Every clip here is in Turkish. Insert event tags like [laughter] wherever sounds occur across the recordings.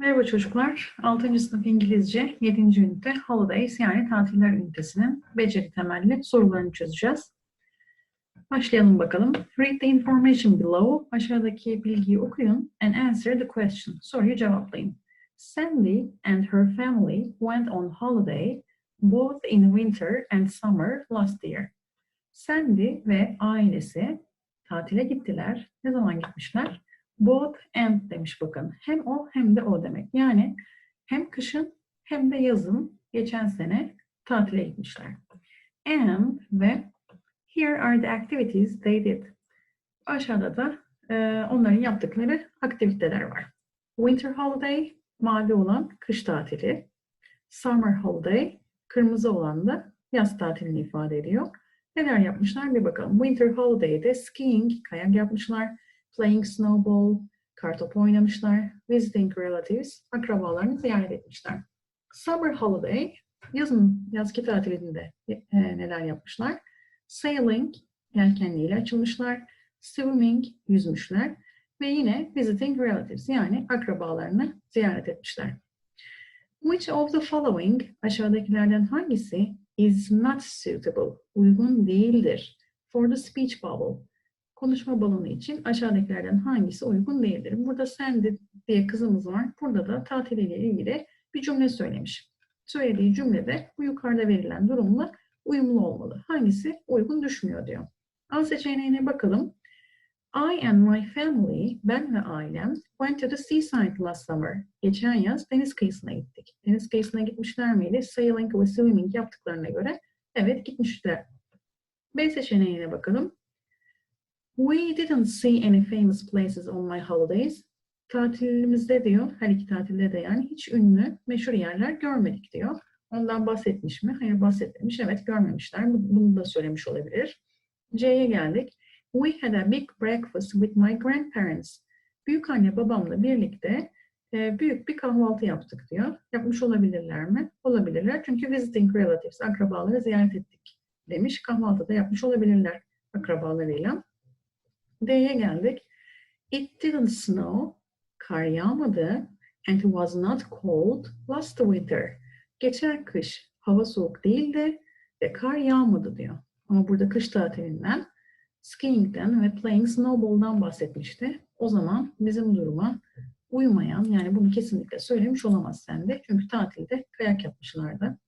Merhaba çocuklar. 6. sınıf İngilizce 7. ünite Holidays yani tatiller ünitesinin beceri temelli sorularını çözeceğiz. Başlayalım bakalım. Read the information below. Aşağıdaki bilgiyi okuyun and answer the question. Soruyu cevaplayın. Sandy and her family went on holiday both in winter and summer last year. Sandy ve ailesi tatile gittiler. Ne zaman gitmişler? Both and demiş bakın. Hem o hem de o demek. Yani hem kışın hem de yazın geçen sene tatile gitmişler. And ve here are the activities they did. Aşağıda da e, onların yaptıkları aktiviteler var. Winter holiday, mavi olan kış tatili. Summer holiday, kırmızı olan da yaz tatilini ifade ediyor. Neler yapmışlar bir bakalım. Winter holiday'de skiing, kayak yapmışlar playing snowball, kartopu oynamışlar, visiting relatives, akrabalarını ziyaret etmişler. Summer holiday, yazın, yazki tatilinde e, neler yapmışlar? Sailing, yelkenliyle açılmışlar, swimming, yüzmüşler ve yine visiting relatives yani akrabalarını ziyaret etmişler. Which of the following, aşağıdakilerden hangisi is not suitable, uygun değildir for the speech bubble, konuşma balonu için aşağıdakilerden hangisi uygun değildir? Burada Sandy diye kızımız var. Burada da tatiliyle ilgili bir cümle söylemiş. Söylediği cümlede bu yukarıda verilen durumla uyumlu olmalı. Hangisi uygun düşmüyor diyor. A seçeneğine bakalım. I and my family, ben ve ailem went to the seaside last summer. Geçen yaz deniz kıyısına gittik. Deniz kıyısına gitmişler miydi? Sailing ve swimming yaptıklarına göre evet gitmişler. B seçeneğine bakalım. We didn't see any famous places on my holidays. Tatilimizde diyor, her iki tatilde de yani hiç ünlü, meşhur yerler görmedik diyor. Ondan bahsetmiş mi? Hayır bahsetmemiş. Evet görmemişler. Bunu da söylemiş olabilir. C'ye geldik. We had a big breakfast with my grandparents. Büyük anne babamla birlikte e, büyük bir kahvaltı yaptık diyor. Yapmış olabilirler mi? Olabilirler. Çünkü visiting relatives, akrabaları ziyaret ettik demiş. Kahvaltıda yapmış olabilirler akrabalarıyla. D'ye geldik. It didn't snow. Kar yağmadı. And it was not cold last winter. Geçen kış hava soğuk değildi ve kar yağmadı diyor. Ama burada kış tatilinden, skiing'den ve playing snowball'dan bahsetmişti. O zaman bizim duruma uymayan, yani bunu kesinlikle söylemiş olamaz sen. Çünkü tatilde kayak yapmışlardı.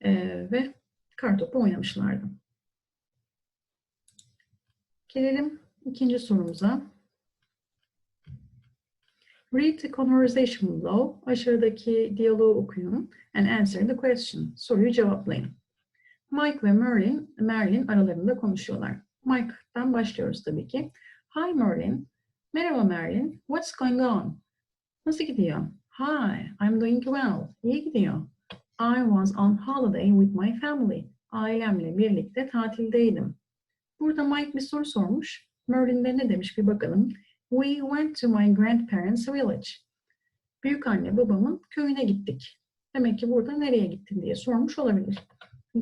Ee, ve kartopu oynamışlardı. Gelelim İkinci sorumuza. Read the conversation below. Aşağıdaki diyaloğu okuyun and answer the question. Soruyu cevaplayın. Mike ve Merlin, Merlin aralarında konuşuyorlar. Mike'dan başlıyoruz tabii ki. Hi Merlin. Merhaba Merlin. What's going on? Nasıl gidiyor? Hi, I'm doing well. İyi gidiyor. I was on holiday with my family. Ailemle birlikte tatildeydim. Burada Mike bir soru sormuş. Merlin de ne demiş bir bakalım. We went to my grandparents' village. Büyük anne babamın köyüne gittik. Demek ki burada nereye gittin diye sormuş olabilir.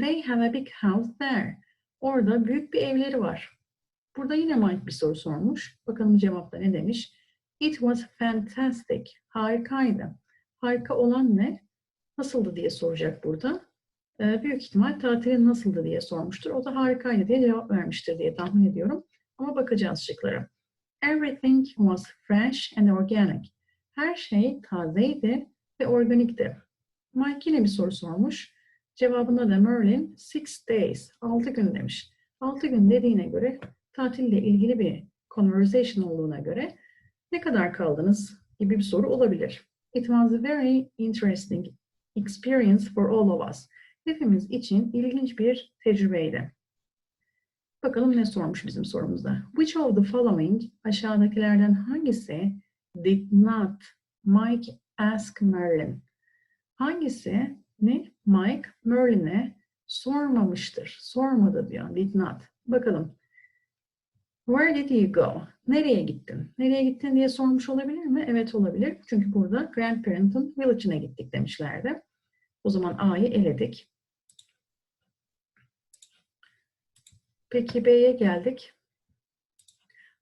They have a big house there. Orada büyük bir evleri var. Burada yine Mike bir soru sormuş. Bakalım cevapta ne demiş. It was fantastic. Harikaydı. Harika olan ne? Nasıldı diye soracak burada. Ee, büyük ihtimal tatilin nasıldı diye sormuştur. O da harikaydı diye cevap vermiştir diye tahmin ediyorum. Ama bakacağız şıklara. Everything was fresh and organic. Her şey tazeydi ve organikti. Mike yine bir soru sormuş. Cevabında da Merlin six days, altı gün demiş. Altı gün dediğine göre tatille ilgili bir conversation olduğuna göre ne kadar kaldınız gibi bir soru olabilir. It was a very interesting experience for all of us. Hepimiz için ilginç bir tecrübeydi. Bakalım ne sormuş bizim sorumuzda. Which of the following aşağıdakilerden hangisi did not Mike ask Merlin? Hangisi ne Mike Merlin'e sormamıştır? Sormadı diyor. Did not. Bakalım. Where did you go? Nereye gittin? Nereye gittin diye sormuş olabilir mi? Evet olabilir. Çünkü burada grandparent'ın village'ine gittik demişlerdi. O zaman A'yı eledik. Peki B'ye geldik.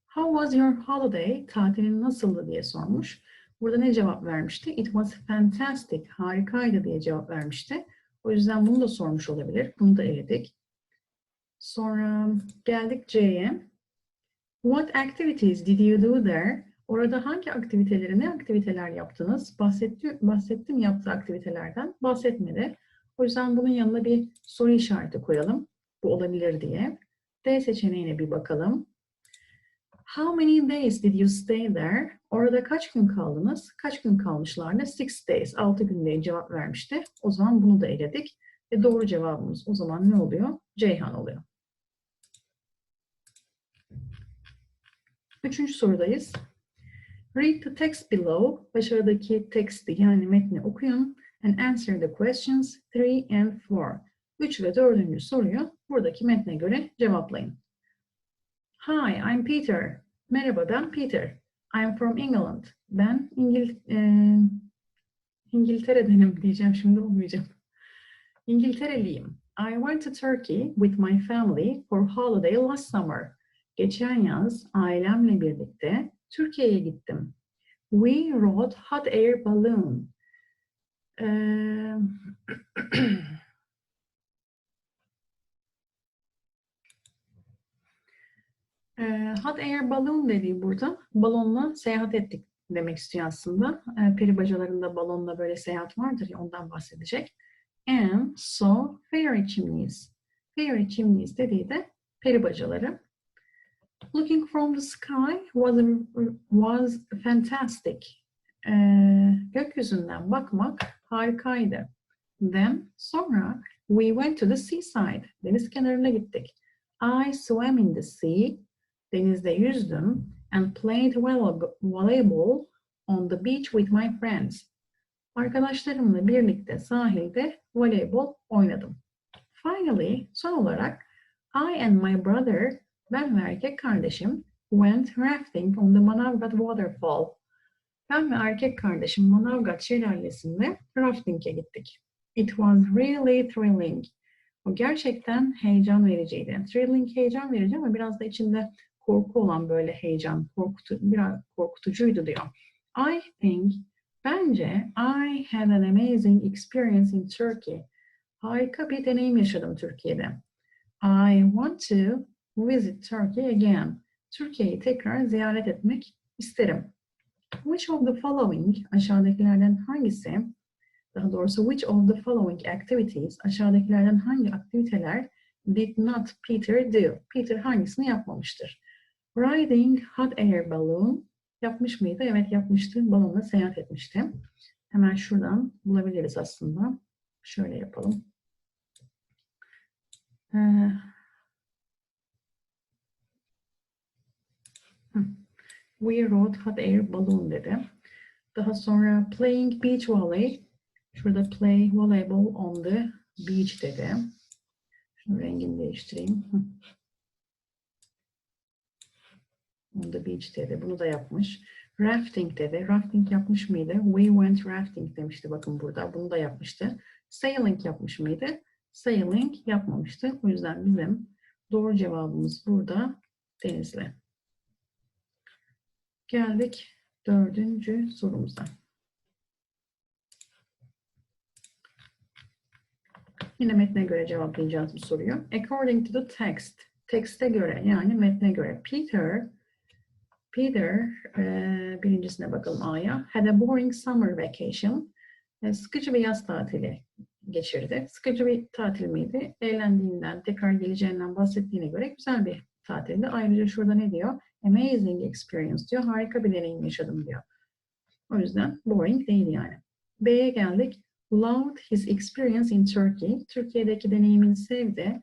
How was your holiday? Tatilin nasıldı diye sormuş. Burada ne cevap vermişti? It was fantastic. Harikaydı diye cevap vermişti. O yüzden bunu da sormuş olabilir. Bunu da eledik. Sonra geldik C'ye. What activities did you do there? Orada hangi aktiviteleri, ne aktiviteler yaptınız? Bahsetti, bahsettim yaptığı aktivitelerden. Bahsetmedi. O yüzden bunun yanına bir soru işareti koyalım. Bu olabilir diye. D seçeneğine bir bakalım. How many days did you stay there? Orada kaç gün kaldınız? Kaç gün kalmışlardı? Six days. Altı gün diye cevap vermişti. O zaman bunu da eledik. Ve doğru cevabımız o zaman ne oluyor? Ceyhan oluyor. Üçüncü sorudayız. Read the text below. Aşağıdaki teksti yani metni okuyun. And answer the questions 3 and 4. 3 ve 4. soruyu buradaki metne göre cevaplayın. Hi, I'm Peter. Merhaba ben Peter. I'm from England. Ben İngil e, İngiltere'denim diyeceğim şimdi olmayacak. İngiltereliyim. I went to Turkey with my family for holiday last summer. Geçen yaz ailemle birlikte Türkiye'ye gittim. We rode hot air balloon. Ee, [clears throat] Ee, hot air balloon dediği burada balonla seyahat ettik demek istiyor aslında. Ee, peri bacalarında balonla böyle seyahat vardır ya ondan bahsedecek. And so fairy chimneys. Fairy chimneys dediği de peri bacaları. Looking from the sky was, was fantastic. Ee, gökyüzünden bakmak harikaydı. Then sonra we went to the seaside. Deniz kenarına gittik. I swam in the sea. Denizde yüzdüm and played volleyball on the beach with my friends. Arkadaşlarımla birlikte sahilde voleybol oynadım. Finally, son olarak I and my brother, ben ve erkek kardeşim went rafting on the Manavgat waterfall. Ben ve erkek kardeşim Manavgat şelalesinde rafting'e gittik. It was really thrilling. O gerçekten heyecan vericiydi. Thrilling heyecan verici ama biraz da içinde korku olan böyle heyecan, korkutu, biraz korkutucuydu diyor. I think, bence I had an amazing experience in Turkey. Harika bir deneyim yaşadım Türkiye'de. I want to visit Turkey again. Türkiye'yi tekrar ziyaret etmek isterim. Which of the following, aşağıdakilerden hangisi, daha doğrusu which of the following activities, aşağıdakilerden hangi aktiviteler did not Peter do? Peter hangisini yapmamıştır? Riding hot air balloon yapmış mıydı? Evet yapmıştı. Balonla seyahat etmişti. Hemen şuradan bulabiliriz aslında. Şöyle yapalım. Ee, We rode hot air balloon dedi. Daha sonra playing beach volley. Şurada play volleyball on the beach dedi. Şunu rengini değiştireyim. On the beach dedi. Bunu da yapmış. Rafting dedi. Rafting yapmış mıydı? We went rafting demişti bakın burada. Bunu da yapmıştı. Sailing yapmış mıydı? Sailing yapmamıştı. O yüzden bizim doğru cevabımız burada Denizli. Geldik dördüncü sorumuza. Yine metne göre cevaplayacağız bu soruyu. According to the text, tekste göre yani metne göre Peter Peter, e, birincisine bakalım A'ya. Had a boring summer vacation. E, sıkıcı bir yaz tatili geçirdi. Sıkıcı bir tatil miydi? Eğlendiğinden, tekrar geleceğinden bahsettiğine göre güzel bir tatildi. Ayrıca şurada ne diyor? Amazing experience diyor. Harika bir deneyim yaşadım diyor. O yüzden boring değil yani. B'ye geldik. Loved his experience in Turkey. Türkiye'deki deneyimini sevdi.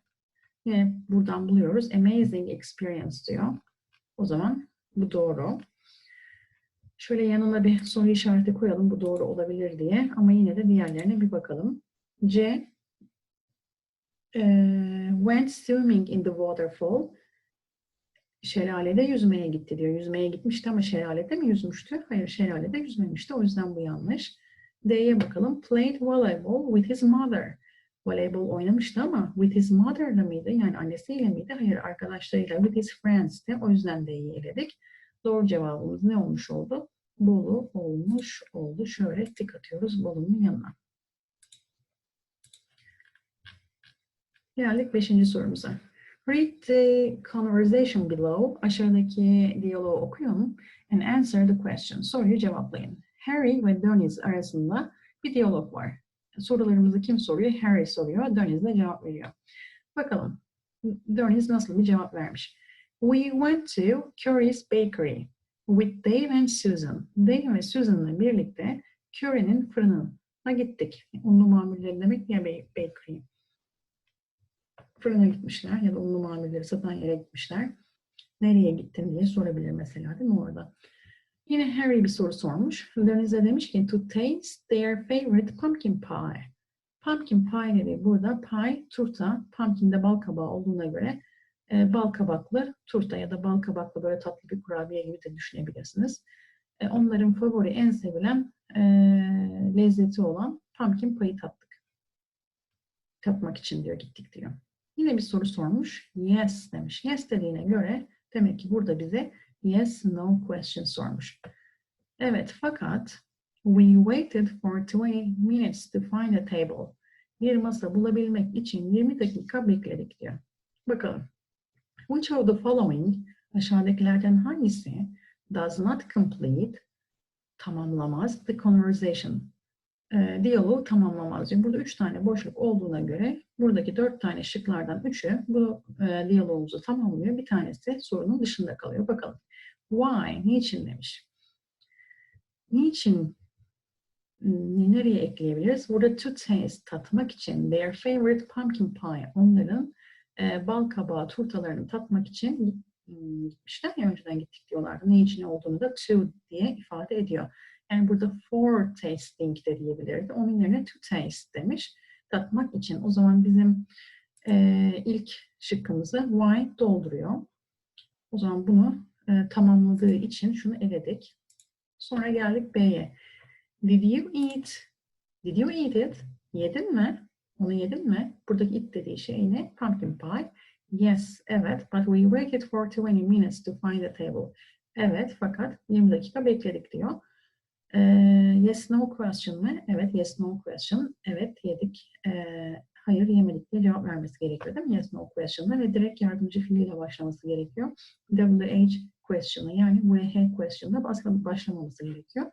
Yine buradan buluyoruz. Amazing experience diyor. O zaman bu doğru. Şöyle yanına bir soru işareti koyalım bu doğru olabilir diye. Ama yine de diğerlerine bir bakalım. C. E, went swimming in the waterfall. Şelalede yüzmeye gitti diyor. Yüzmeye gitmişti ama şelalede mi yüzmüştü? Hayır şelalede yüzmemişti. O yüzden bu yanlış. D'ye bakalım. Played volleyball with his mother. Voleybol oynamıştı ama with his mother'la mıydı? Yani annesiyle miydi? Hayır arkadaşlarıyla with his friends'ti. O yüzden D'yi eledik. Doğru cevabımız ne olmuş oldu? Bolu olmuş oldu. Şöyle tik atıyoruz Bolu'nun yanına. Geldik beşinci sorumuza. Read the conversation below. Aşağıdaki diyaloğu okuyun and answer the question. Soruyu cevaplayın. Harry ve Dennis arasında bir diyalog var. Sorularımızı kim soruyor? Harry soruyor. Dennis de cevap veriyor. Bakalım. Dennis nasıl bir cevap vermiş? We went to Curry's Bakery with Dave and Susan. Dave ve Susan'la birlikte Curry'nin fırınına gittik. Unlu mamulleri demek ya bakery. Fırına gitmişler ya da unlu mamulleri satan yere gitmişler. Nereye gittin diye sorabilir mesela değil mi orada? Yine Harry bir soru sormuş. Deniz'e demiş ki to taste their favorite pumpkin pie. Pumpkin pie dedi burada pie, turta, pumpkin de bal kabağı olduğuna göre e, bal kabaklı turta ya da bal kabaklı böyle tatlı bir kurabiye gibi de düşünebilirsiniz. E, onların favori, en sevilen e, lezzeti olan pumpkin pie'yi tattık. Tatmak için diyor, gittik diyor. Yine bir soru sormuş. Yes demiş. Yes dediğine göre demek ki burada bize yes, no question sormuş. Evet fakat we waited for 20 minutes to find a table. Bir masa bulabilmek için 20 dakika bekledik diyor. Bakalım. Which of the following aşağıdakilerden hangisi does not complete tamamlamaz the conversation e, diyaloğu tamamlamaz diyor. Burada üç tane boşluk olduğuna göre buradaki dört tane şıklardan üçü bu e, diyalogumuzu tamamlıyor. Bir tanesi sorunun dışında kalıyor. Bakalım. Why? Niçin demiş. Niçin nereye ekleyebiliriz? Burada to taste, tatmak için their favorite pumpkin pie, onların e, bal kabağı turtalarını tatmak için gitmişler ya önceden gittik diyorlardı. Ne için olduğunu da to diye ifade ediyor. Yani burada for tasting de diyebilirdi. Onun yerine to taste demiş. Tatmak için. O zaman bizim e, ilk şıkkımızı why dolduruyor. O zaman bunu e, tamamladığı için şunu eledik. Sonra geldik B'ye. Did you eat? Did you eat it? Yedin mi? Onu yedin mi? Buradaki it dediği şey ne? Pumpkin pie. Yes, evet. But we waited for 20 minutes to find a table. Evet, fakat 20 dakika bekledik diyor. Ee, yes, no question mı? Evet, yes, no question. Evet, yedik. Ee, hayır, yemedik diye cevap vermesi gerekiyor değil mi? Yes, no question'da ve direkt yardımcı fiiliyle başlaması gerekiyor. WH question'a yani WH question'da başlamaması gerekiyor.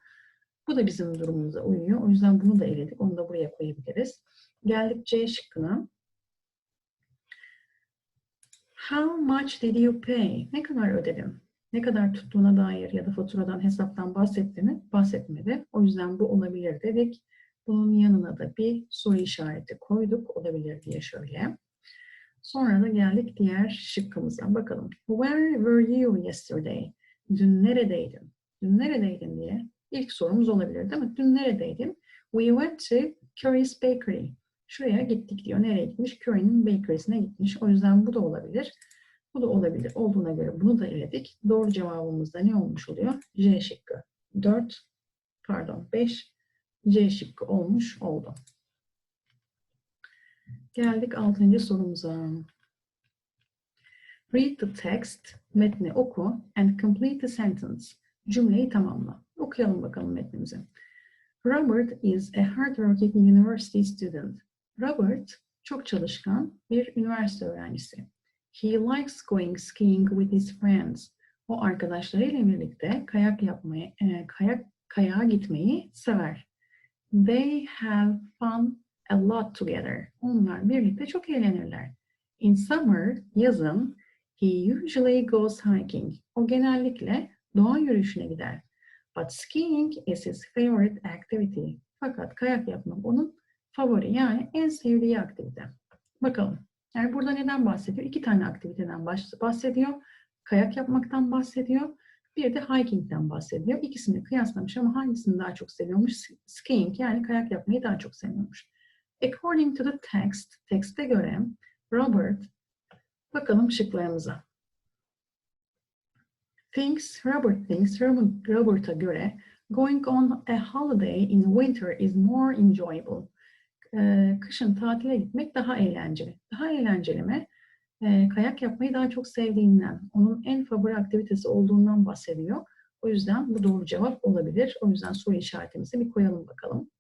Bu da bizim durumumuza uyuyor. O yüzden bunu da eledik. Onu da buraya koyabiliriz. Geldik C şıkkına. How much did you pay? Ne kadar ödedin? Ne kadar tuttuğuna dair ya da faturadan, hesaptan bahsettiğini bahsetmedi. O yüzden bu olabilir dedik. Bunun yanına da bir soru işareti koyduk. Olabilir diye şöyle. Sonra da geldik diğer şıkkımıza. Bakalım. Where were you yesterday? Dün neredeydin? Dün neredeydin diye ilk sorumuz olabilir değil mi? Dün neredeydin? We went to Curry's Bakery. Şuraya gittik diyor. Nereye gitmiş? Curry'nin bakery'sine gitmiş. O yüzden bu da olabilir. Bu da olabilir. Olduğuna göre bunu da eledik. Doğru cevabımız da ne olmuş oluyor? C şıkkı. 4, pardon 5, C şıkkı olmuş oldu. Geldik 6. sorumuza. Read the text, metni oku and complete the sentence. Cümleyi tamamla. Okuyalım bakalım metnimizi. Robert is a hardworking university student. Robert çok çalışkan bir üniversite öğrencisi. He likes going skiing with his friends. O arkadaşlarıyla birlikte kayak yapmayı, e, kayak kayağa gitmeyi sever. They have fun a lot together. Onlar birlikte çok eğlenirler. In summer, yazın, he usually goes hiking. O genellikle doğa yürüyüşüne gider. But skiing is his favorite activity. Fakat kayak yapmak onun favori yani en sevdiği aktivite. Bakalım. Yani burada neden bahsediyor? İki tane aktiviteden bahsediyor. Kayak yapmaktan bahsediyor. Bir de hiking'den bahsediyor. İkisini kıyaslamış ama hangisini daha çok seviyormuş? Skiing yani kayak yapmayı daha çok seviyormuş. According to the text, tekste göre Robert, bakalım şıklarımıza. Thinks, Robert thinks, Robert'a göre going on a holiday in winter is more enjoyable e, kışın tatile gitmek daha eğlenceli. Daha eğlenceli mi? E, kayak yapmayı daha çok sevdiğinden, onun en favori aktivitesi olduğundan bahsediyor. O yüzden bu doğru cevap olabilir. O yüzden soru işaretimizi bir koyalım bakalım.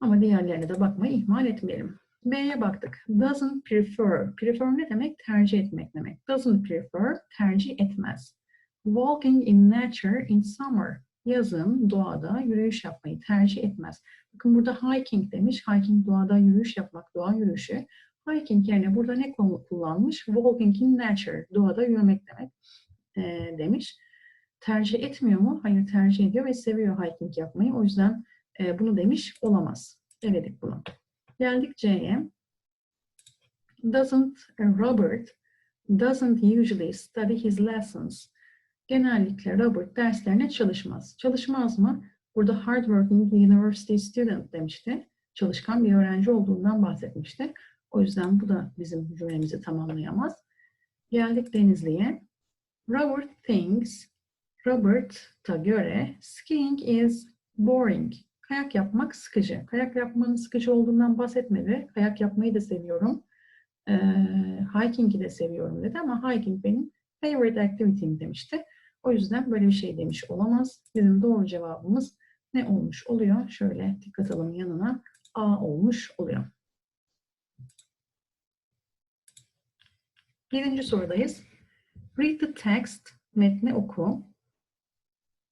Ama diğerlerine de bakmayı ihmal etmeyelim. B'ye baktık. Doesn't prefer. Prefer ne demek? Tercih etmek demek. Doesn't prefer, tercih etmez. Walking in nature in summer. Yazın doğada yürüyüş yapmayı tercih etmez. Bakın burada hiking demiş. Hiking doğada yürüyüş yapmak, doğa yürüyüşü. Hiking yerine burada ne kullanmış? Walking in nature. Doğada yürümek demek e, demiş. Tercih etmiyor mu? Hayır tercih ediyor ve seviyor hiking yapmayı. O yüzden e, bunu demiş olamaz. Eledik bunu. Geldik C'ye. Doesn't Robert doesn't usually study his lessons. Genellikle Robert derslerine çalışmaz. Çalışmaz mı? Burada hardworking university student demişti. Çalışkan bir öğrenci olduğundan bahsetmişti. O yüzden bu da bizim cümlemizi tamamlayamaz. Geldik Denizli'ye. Robert thinks, Robert'a göre skiing is boring. Kayak yapmak sıkıcı. Kayak yapmanın sıkıcı olduğundan bahsetmedi. Kayak yapmayı da seviyorum. Ee, hiking'i de seviyorum dedi ama hiking benim favorite activity'm demişti. O yüzden böyle bir şey demiş olamaz. Bizim doğru cevabımız ne olmuş oluyor? Şöyle dikkat alalım yanına. A olmuş oluyor. Yedinci sorudayız. Read the text, metni oku.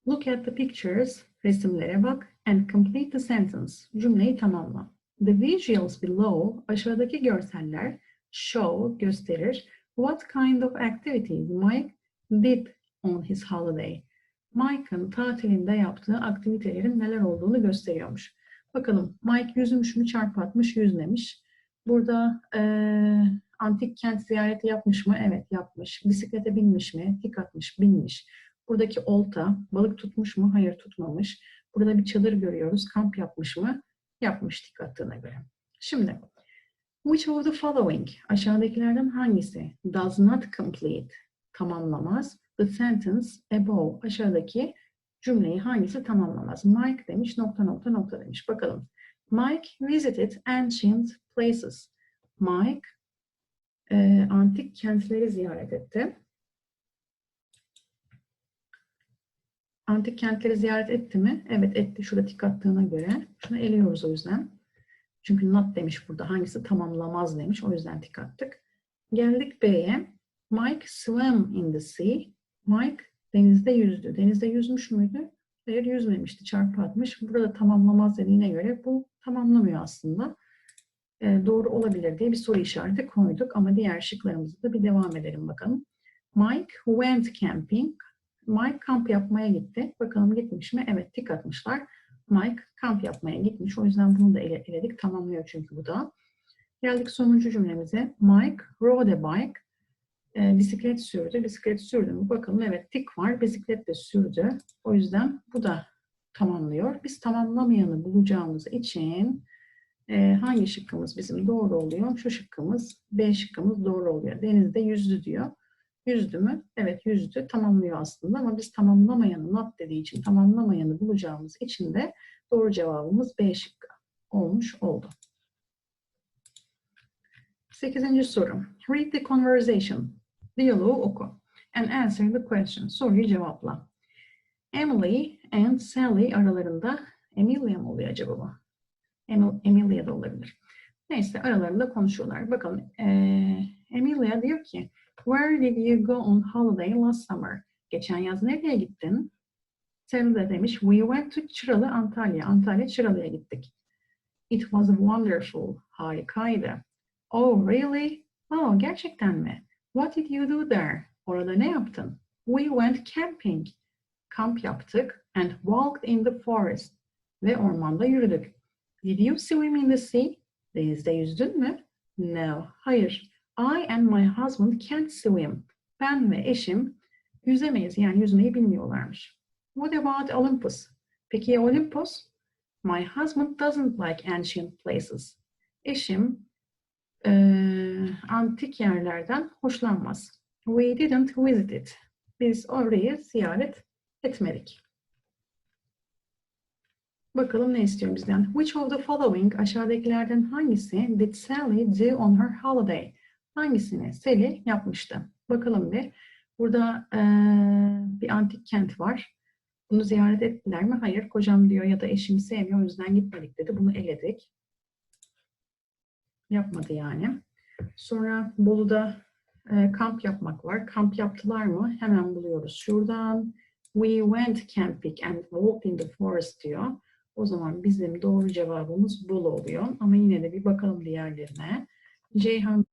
Look at the pictures, resimlere bak. And complete the sentence, cümleyi tamamla. The visuals below, aşağıdaki görseller, show, gösterir. What kind of activities Mike did on his holiday? Mike'ın tatilinde yaptığı aktivitelerin neler olduğunu gösteriyormuş. Bakalım Mike yüzmüş mü çarpı atmış yüzmemiş. Burada e, antik kent ziyareti yapmış mı? Evet yapmış. Bisiklete binmiş mi? Tik atmış, binmiş. Buradaki olta balık tutmuş mu? Hayır tutmamış. Burada bir çadır görüyoruz. Kamp yapmış mı? Yapmış attığına göre. Şimdi which of the following aşağıdakilerden hangisi does not complete tamamlamaz the sentence above aşağıdaki cümleyi hangisi tamamlamaz? Mike demiş nokta nokta nokta demiş. Bakalım. Mike visited ancient places. Mike e, antik kentleri ziyaret etti. Antik kentleri ziyaret etti mi? Evet etti. Şurada tik attığına göre. Şunu eliyoruz o yüzden. Çünkü not demiş burada. Hangisi tamamlamaz demiş. O yüzden tik attık. Geldik B'ye. Mike swam in the sea. Mike denizde yüzdü. Denizde yüzmüş müydü? Hayır yüzmemişti. Çarpı atmış. Burada tamamlamaz dediğine göre bu tamamlamıyor aslında. E, doğru olabilir diye bir soru işareti koyduk. Ama diğer şıklarımızda da bir devam edelim bakalım. Mike went camping. Mike kamp yapmaya gitti. Bakalım gitmiş mi? Evet tik atmışlar. Mike kamp yapmaya gitmiş. O yüzden bunu da ele, eledik. Tamamlıyor çünkü bu da. Geldik sonuncu cümlemize. Mike rode a bike. E, bisiklet sürdü. Bisiklet sürdü mü? Bakalım evet tik var. Bisiklet de sürdü. O yüzden bu da tamamlıyor. Biz tamamlamayanı bulacağımız için e, hangi şıkkımız bizim doğru oluyor? Şu şıkkımız, B şıkkımız doğru oluyor. Denizde yüzdü diyor. Yüzdü mü? Evet yüzdü. Tamamlıyor aslında ama biz tamamlamayanı not dediği için tamamlamayanı bulacağımız için de doğru cevabımız B şıkkı olmuş oldu. Sekizinci soru. Read the conversation. Diyaloğu oku. And answer the question. Soruyu cevapla. Emily and Sally aralarında Emilia mı oluyor acaba bu? Emilia da olabilir. Neyse aralarında konuşuyorlar. Bakın ee, Emilia diyor ki Where did you go on holiday last summer? Geçen yaz nereye gittin? De demiş We went to Çıralı, Antalya. Antalya Çıralı'ya gittik. It was wonderful. Harikaydı. Oh really? Oh gerçekten mi? What did you do there? Orada ne yaptın? We went camping. Kamp yaptık and walked in the forest. Ve ormanda yürüdük. Did you swim in the sea? Denizde yüzdün mü? No, hayır. I and my husband can't swim. Ben ve eşim yüzemeyiz. Yani yüzmeyi bilmiyorlarmış. What about Olympus? Peki ya Olympus? My husband doesn't like ancient places. Eşim e, antik yerlerden hoşlanmaz. We didn't visit it. Biz orayı ziyaret etmedik. Bakalım ne istiyor bizden? Which of the following aşağıdakilerden hangisi did Sally do on her holiday? Hangisini Sally yapmıştı? Bakalım bir. Burada e, bir antik kent var. Bunu ziyaret ettiler mi? Hayır. Kocam diyor ya da eşimi sevmiyor o yüzden gitmedik dedi. Bunu eledik. Yapmadı yani. Sonra Bolu'da e, kamp yapmak var. Kamp yaptılar mı? Hemen buluyoruz. Şuradan we went camping and walked in the forest diyor. O zaman bizim doğru cevabımız Bolu oluyor. Ama yine de bir bakalım diğerlerine. Ceyhan